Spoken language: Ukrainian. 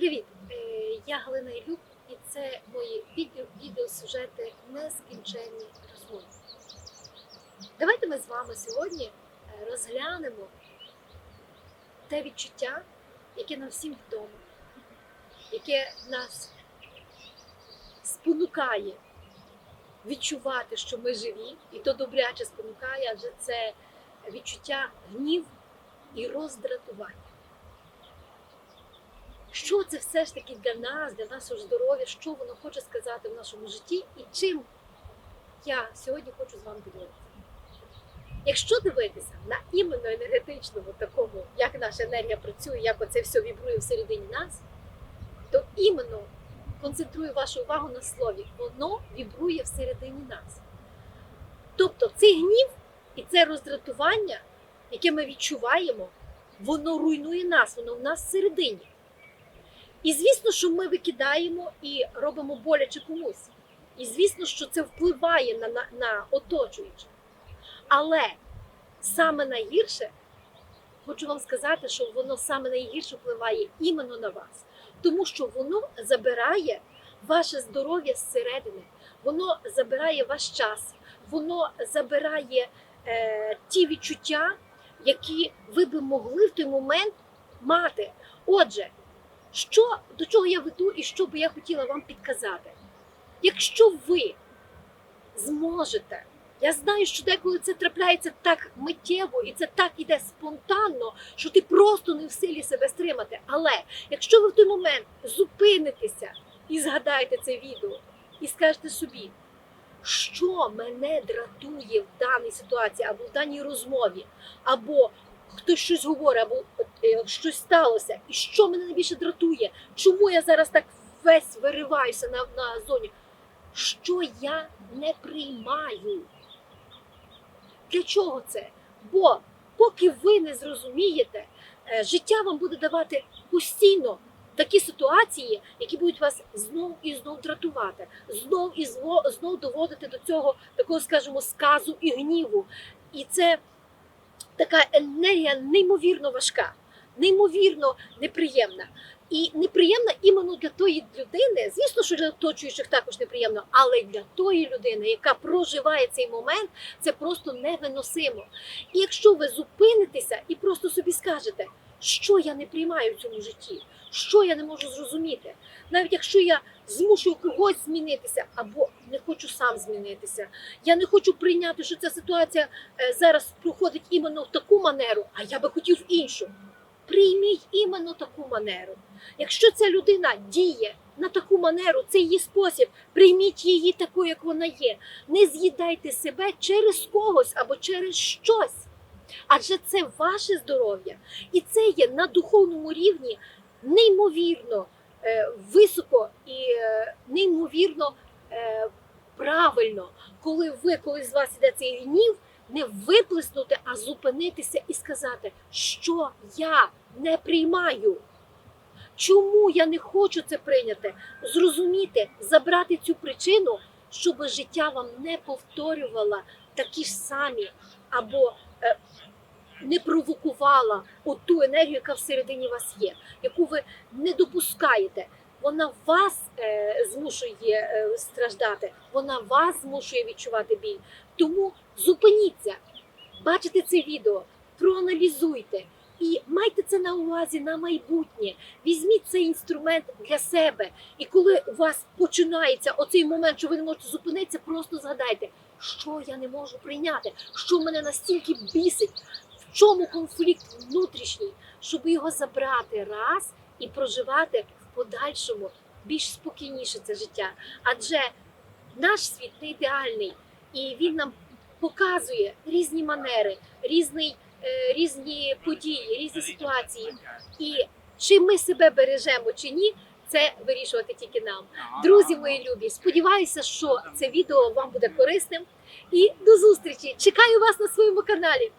Привіт! Е, Я Галина Ілюк, і це мої відео, відеосюжети нескінченні розмови. Давайте ми з вами сьогодні е, розглянемо те відчуття, яке нам всім відомо, яке нас спонукає відчувати, що ми живі, і то добряче спонукає, адже це відчуття гнів і роздратування. Що це все ж таки для нас, для нашого здоров'я, що воно хоче сказати в нашому житті і чим я сьогодні хочу з вами поділитися. Якщо дивитися на іменно енергетичному такому, як наша енергія працює, як оце все вібрує всередині нас, то іменно концентрую вашу увагу на слові, воно вібрує всередині нас. Тобто цей гнів і це роздратування, яке ми відчуваємо, воно руйнує нас, воно в нас всередині. І звісно, що ми викидаємо і робимо боляче комусь. І звісно, що це впливає на, на, на оточуючих. Але саме найгірше, хочу вам сказати, що воно саме найгірше впливає іменно на вас, тому що воно забирає ваше здоров'я зсередини, воно забирає ваш час, воно забирає е, ті відчуття, які ви би могли в той момент мати. Отже, що, до чого я веду і що би я хотіла вам підказати? Якщо ви зможете, я знаю, що деколи це трапляється так миттєво і це так іде спонтанно, що ти просто не в силі себе стримати. Але якщо ви в той момент зупинитеся і згадаєте це відео, і скажете собі, що мене дратує в даній ситуації або в даній розмові, або хтось щось говорить, або е, щось сталося, і що мене найбільше дратує, чому я зараз так весь вириваюся на, на зоні, що я не приймаю. Для чого це? Бо поки ви не зрозумієте, е, життя вам буде давати постійно такі ситуації, які будуть вас знов і знов дратувати, знов і знов, знов доводити до цього такого, скажімо, сказу і гніву. І це така енергія неймовірно важка, неймовірно неприємна. І неприємна іменно для тої людини, звісно, що для оточуючих також неприємно, але для тої людини, яка проживає цей момент, це просто невиносимо. І якщо ви зупинитеся і просто собі скажете, що я не приймаю в цьому житті, що я не можу зрозуміти, навіть якщо я змушую когось змінитися або не хочу сам змінитися, я не хочу прийняти, що ця ситуація е, зараз проходить іменно в таку манеру, а я би хотів іншу. Прийміть іменно таку манеру. Якщо ця людина діє на таку манеру, це її спосіб, прийміть її такою, як вона є. Не з'їдайте себе через когось або через щось. Адже це ваше здоров'я. І це є на духовному рівні неймовірно е, високо і е, неймовірно правильно, коли ви, коли з вас іде цей гнів, не виплеснути, а зупинитися і сказати, що я не приймаю. Чому я не хочу це прийняти? Зрозуміти, забрати цю причину, щоб життя вам не повторювало такі ж самі або е, не провокувала оту енергію, яка всередині вас є, яку ви не допускаєте. Вона вас е, змушує е, страждати, вона вас змушує відчувати біль. Тому зупиніться, бачите це відео, проаналізуйте і майте це на увазі на майбутнє. Візьміть цей інструмент для себе. І коли у вас починається оцей момент, що ви не можете зупинитися, просто згадайте, що я не можу прийняти, що мене настільки бісить, в чому конфлікт внутрішній, щоб його забрати раз і проживати в подальшому більш спокійніше це життя. Адже наш світ не ідеальний, і він нам показує різні манери, різний, е, різні події, різні ситуації. І чи ми себе бережемо чи ні, це вирішувати тільки нам. Друзі мої любі, сподіваюся, що це відео вам буде корисним. І до зустрічі! Чекаю вас на своєму каналі.